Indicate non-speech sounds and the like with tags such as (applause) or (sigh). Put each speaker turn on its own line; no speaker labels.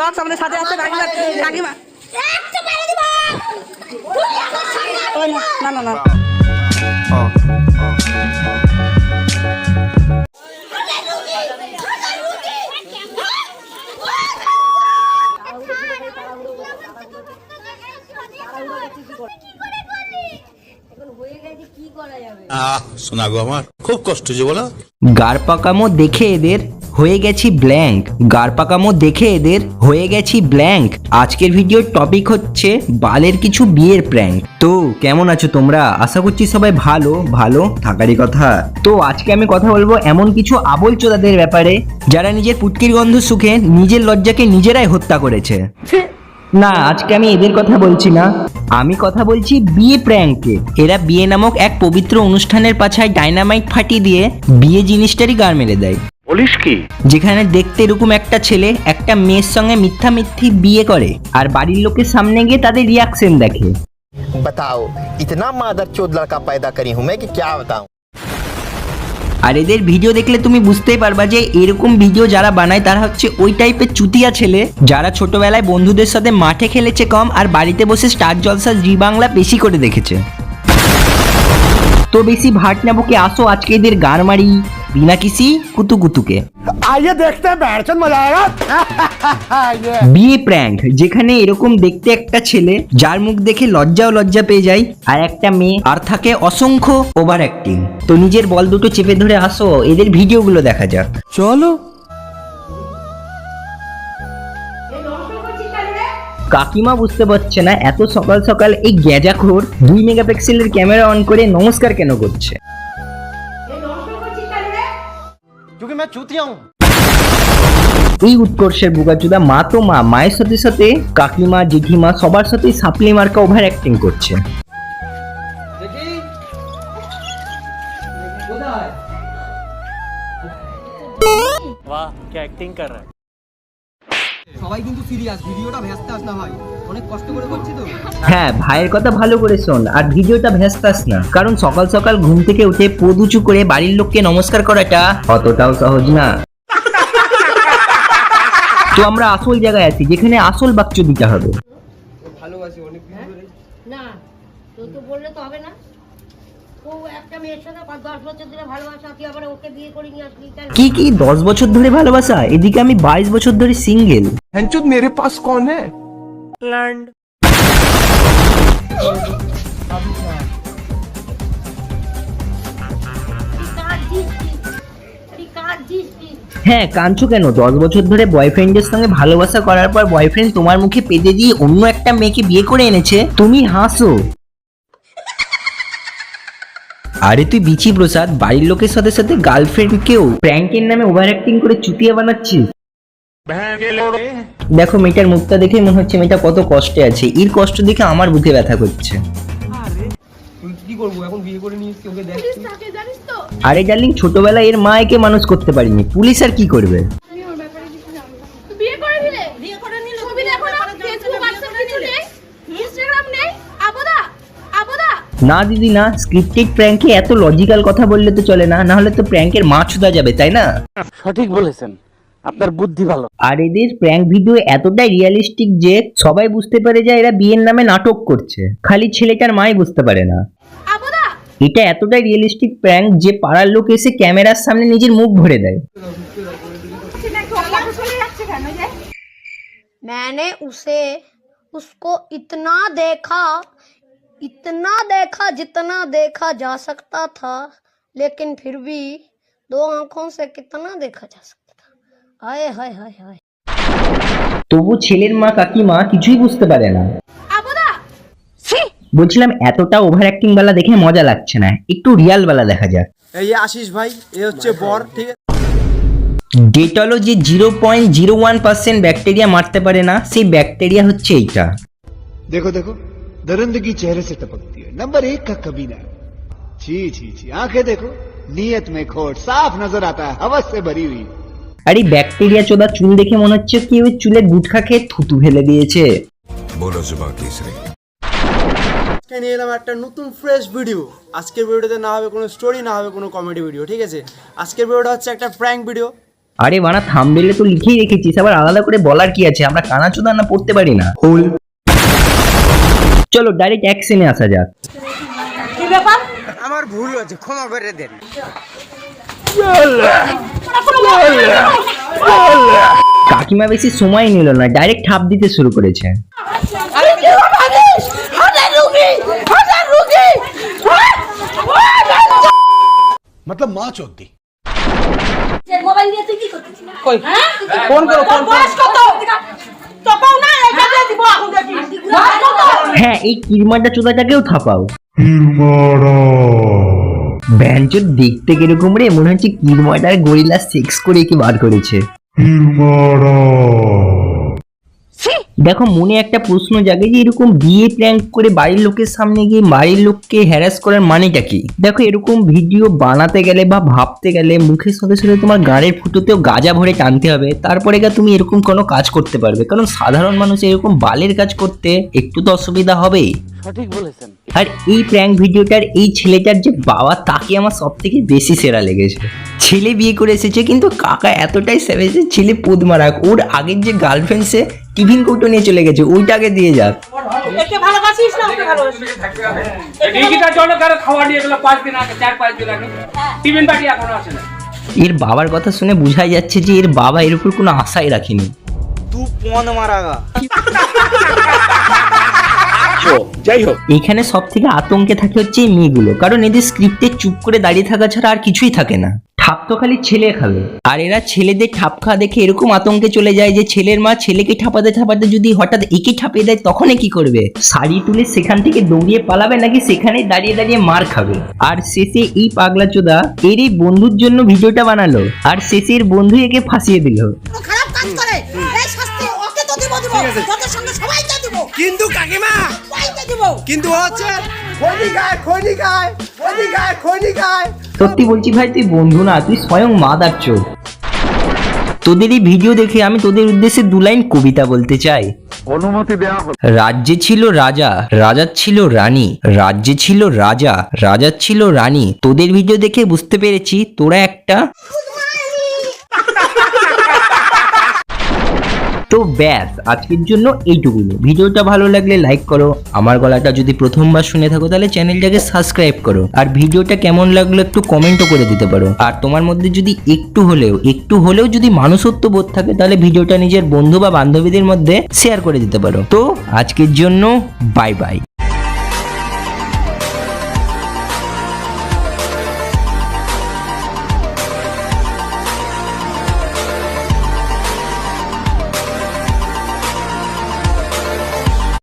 Blogs আমাদের সাথে আছে কাকিমা কাকিমা না না না
আহ শোনা গো আমার। খুব কষ্ট যে বলো।
গার পাকামো দেখে এদের হয়ে গেছি ব্ল্যাঙ্ক গার পাকামো দেখে এদের হয়ে গেছি ব্ল্যাঙ্ক আজকের ভিডিওর টপিক হচ্ছে বালের কিছু বিয়ের প্র্যাঙ্ক তো, কেমন আছো তোমরা? আশা করছি সবাই ভালো ভালো থাকারই কথা। তো, আজকে আমি কথা বলব এমন কিছু আবল চোদাদের ব্যাপারে, যারা নিজের পুটকির গন্ধ সুখে নিজের লজ্জাকে নিজেরাই হত্যা করেছে। না, আজকে আমি এদের কথা বলছি না। আমি কথা বলছি বিয়ে প্র্যাঙ্কে এরা বিয়ে নামক এক পবিত্র অনুষ্ঠানের পাছায় ডাইনামাইট ফাটিয়ে দিয়ে বিয়ে জিনিসটারই গার মেরে দেয়।
বলিস কি
যেখানে দেখতে এরকম একটা ছেলে একটা মেয়ের সঙ্গে মিথ্যা মিথ্যি বিয়ে করে আর বাড়ির লোকের সামনে গিয়ে তাদের রিয়াকশন দেখে
बताओ इतना मादर चोद लड़का पैदा करी हूं मैं कि क्या बताऊं
আর এদের ভিডিও দেখলে তুমি বুঝতেই পারবা যে এরকম ভিডিও যারা বানায় তারা হচ্ছে ওই টাইপের চুতিয়া ছেলে যারা ছোটবেলায় বন্ধুদের সাথে মাঠে খেলেছে কম আর বাড়িতে বসে স্টার জলসা জি বাংলা বেশি করে দেখেছে তো বেশি ভাট নেবো কি আসো আজকে এদের গার মারি বিনা কিসি কুতু কুতুকে
आइए देखते हैं बैठ मजा आएगा
বিয়ে প্র্যাঙ্ক যেখানে এরকম দেখতে একটা ছেলে যার মুখ দেখে লজ্জা ও লজ্জা পেয়ে যায় আর একটা মেয়ে আর থাকে অসংখ্য ওভার অ্যাক্টিং তো নিজের বল দুটো চেপে ধরে আসো এদের ভিডিওগুলো দেখা যাক
चलो
কাকিমা বুঝতে পারছে না এত সকাল সকাল এই গ্যাজাখোর দুই মেগাপিক্সেলের ক্যামেরা অন করে নমস্কার কেন করছে
मैं चूतिया हूँ
এই উৎকর্ষের বুকাচুদা মা তো মা মায়ের সাথে সাথে কাকিমা জেঠিমা সবার সাথেই সাপ্লি মার্কা ওভার অ্যাক্টিং করছে
সবাই কিন্তু সিরিয়াস ভিডিওটা ভেস্তে আস না ভাই। অনেক কষ্ট করে করছি তো।
হ্যাঁ ভাইয়ের কথা ভালো করে শোন আর ভিডিওটা ভেস্তাস না। কারণ সকাল সকাল ঘুম থেকে উঠে পদুচু করে বাড়ির লোককে নমস্কার করাটা অতটাও সহজ না। তো আমরা আসল জায়গায় আছি যেখানে আসল বাক্য দিতে হবে।
ভালোবাসি অনেক দিন
না তুই তো বললে তো হবে না।
কি কি দশ বছর ধরে ভালোবাসা? এদিকে আমি বাইশ বছর ধরে সিঙ্গেল
হ্যাঞ্চুদ মেরে পাস কোন হ্যাঁ? ল্যান্ড
হ্যাঁ কাঁদছো কেন? দশ বছর ধরে বয়ফ্রেন্ডের সঙ্গে ভালোবাসা করার পর বয়ফ্রেন্ড তোমার মুখে পেঁদে দিয়ে অন্য একটা মেয়েকে বিয়ে করে এনেছে? তুমি হাসো। আরে তুই বিচি প্রসাদ বাড়ির লোকের সাথে সাথে গার্লফ্রেন্ডকেও প্র্যাঙ্কের নামে ওভার অ্যাক্টিং করে চুতিয়া বানাচ্ছিস? দেখো মেয়েটার মুখটা দেখে মনে হচ্ছে মেয়েটা কত কষ্টে আছে। এর কষ্ট দেখে আমার বুকে ব্যথা করছে।
কি করব? এখন বিয়ে করে নিয়ে ওকে দেখ
আরে ডার্লিং ছোটবেলায় এর মা একে মানুষ করতে পারিনি। পুলিশ আর কি করবে
বিয়ে করে দিলে বিয়ে করে নিলে ছবি দেখো না ফেসবুক হোয়াটসঅ্যাপ কিছু নেই ইনস্টাগ্রাম নেই আবদা আবদা
না দিদি না স্ক্রিপ্টেড প্র্যাঙ্কে এত লজিক্যাল কথা বললে তো চলে না না হলে তো প্র্যাঙ্কের মাছ ছুদা যাবে তাই না
সঠিক বলেছেন আপনার বুদ্ধি ভালো
আর এদের প্র্যাঙ্ক ভিডিও এতটাই রিয়েলিস্টিক যে সবাই বুঝতে পারে যে এরা বিয়ের নামে নাটক করছে খালি ছেলেটার মাই বুঝতে পারে না
আবদা
এটা এতটাই রিয়েলিস্টিক প্র্যাঙ্ক যে পাড়ার লোক এসে ক্যামেরার সামনে নিজের মুখ ভরে দেয়
मैंने उसे उसको इतना देखा इतना देखा जितना देखा जा सकता था लेकिन फिर भी दो आंखों से कितना देखा जा सकता था हाय हाय हाय हाय
তবু ছেলের মা কাকিমা কিছুই বুঝতে পারে না
আবদা
বলছিলাম এতটা ওভার অ্যাক্টিং বালা দেখে মজা লাগছে না একটু রিয়াল বালা দেখা যাক
এই যে আশিস ভাই এ হচ্ছে বর ঠিক আছে
ডেটলও যে zero point zero one percent bacteria মারতে পারে না সেই ব্যাকটেরিয়া হচ্ছে এইটা
देखो देखो दरिंदगी चेहरे से टपकती है नंबर एक का कबीना छी छी छी आंखें देखो नीयत में खोट साफ नजर आता है हवस से भरी हुई
আর এই ব্যাকটেরিয়া চোদা চুল দেখে মনে হচ্ছে কেউ ওই চুলে গুটখা খেয়ে থুতু ফেলে দিয়েছে
বলো জুবা কেসরি
আজকে নিয়ে এলাম একটা নতুন ফ্রেশ ভিডিও আজকের ভিডিওতে না হবে কোনো স্টোরি না হবে কোনো কমেডি ভিডিও ঠিক আছে আজকের ভিডিওটা হচ্ছে একটা প্র্যাঙ্ক ভিডিও
আরে বানা থামবেলে তো লিখেই রেখেছিস আবার আলাদা করে বলার কি আছে আমরা কানাচোদা না পড়তে পারি না হোল চলো ডাইরেক্ট অ্যাকশনে আসা যাক
কি ব্যাপার
আমার ভুল হয়েছে ক্ষমা করে দেন
কাকিমা বেশি সময় নিল না ডাইরেক্ট ঠাপ দিতে শুরু করেছে
আরে কি ভাবিস হাজার রুগী হাজার রুগী
मतलब माँ चौथ दी
মোবাইল নিয়ে তুই কি করতেছিস
কই
হ্যাঁ
ফোন করো ফোন বয়স কত তো পাও না এটা দিয়ে দিব
হ্যাঁ এই কিরমাটা চোদাটাকেও থাপাও। ব্যাঞ্চোর দেখতে কীরকম রে মনে হচ্ছে কিরমাটার গরিলা সেক্স করে কি বার করেছে। দেখো, মনে একটা প্রশ্ন জাগে যে, এরকম বিয়ে প্র্যাঙ্ক করে বাড়ির লোকের সামনে গিয়ে বাড়ির লোককে হ্যারাস করার মানেটা কি? দেখো, এরকম ভিডিও বানাতে গেলে বা ভাবতে গেলে মুখের সাথে সাথে তোমার গাড়ির ফুটোতেও গাঁজা ভরে টানতে হবে। তারপরে গা তুমি এরকম কোনো কাজ করতে পারবে। কারণ সাধারণ মানুষ এরকম বালের কাজ করতে একটু তো অসুবিধা হবেই।
সঠিক বলেছেন।
আর এই প্র্যাঙ্ক ভিডিওটার এই ছেলেটার যে বাবা তাকে আমার সব থেকে বেশি সেরা লেগেছে। ছেলে বিয়ে করে এসেছে কিন্তু কাকা এতটাই সেভেছে ছেলে পোদ মারাক। ওর আগের যে গার্লফ্রেন্ড সে টিফিন কৌটো নিয়ে চলে গেছে ওইটাকে দিয়ে যাক।
একে ভালোবাসিস না ওকে ভালোবাসিস?
টিকিটার জন্য কারও খাওয়া নিয়ে গেল পাঁচ দিন আগে চার পাঁচ দিন আগে। টিফিন পার্টি এখনও আসে না।
এর বাবার কথা শুনে বোঝাই যাচ্ছে যে এর বাবা এর উপর কোনো আশাই রাখেনি।
তু পন মারাগা। (laughs)
যাই হোক
এখানে সব থেকে আতঙ্কে থাকে হচ্ছে এই মেয়েগুলো। কারণ এদের স্ক্রিপ্টে চুপ করে দাঁড়িয়ে থাকা ছাড়া আর কিছুই থাকে না। ঠাপ তো খালি ছেলে খাবে। আর এরা ছেলেদের ঠাপ খাওয়া দেখে এরকম আতঙ্কে চলে যায় যে ছেলের মা ছেলেকে ঠাপাতে ঠাপাতে যদি হঠাৎ একে ঠাপিয়ে দেয় তখনই কি করবে? শাড়ি তুলে সেখান থেকে দৌড়িয়ে পালাবে নাকি সেখানে দাঁড়িয়ে দাঁড়িয়ে মার খাবে? আর শেষে এই পাগলা চোদা এর এই বন্ধুর জন্য ভিডিওটা বানালো। আর শেষে এর বন্ধু একে ফাঁসিয়ে দিল।
খারাপ কাজ করে। এই শাস্তি ওকে তো দিব দিব। সঙ্গে সবাইকে দিব
কিন্তু কাকিমা! কিন্তু হচ্ছে
সত্যি বলছি ভাই তুই বন্ধু না তুই স্বয়ং মাদার চোখ তোদের এই ভিডিও দেখে আমি তোদের উদ্দেশ্যে দু লাইন কবিতা বলতে চাই।
অনুমতি দেওয়া হলো।
রাজ্যে ছিল রাজা রাজার ছিল রানী রাজ্যে ছিল রাজা রাজার ছিল রানী। তোদের ভিডিও দেখে বুঝতে পেরেছি তোরা একটা তো ব্যাস, আজকের জন্য এইটুকু ভিডিওটা ভালো লাগলে লাইক করো। আমার গলাটা যদি প্রথমবার শুনে থাকো, তাহলে চ্যানেলটাকে সাবস্ক্রাইব করো। আর ভিডিওটা কেমন লাগল একটু কমেন্টও করে দিতে পারো। আর তোমার মধ্যে যদি একটু হলেও একটু হলেও যদি মানুষত্ব বোধ থাকে, তাহলে ভিডিওটা নিজের বন্ধু বা বান্ধবীদের মধ্যে শেয়ার করে দিতে পারো। তো আজকের জন্য বাই বাই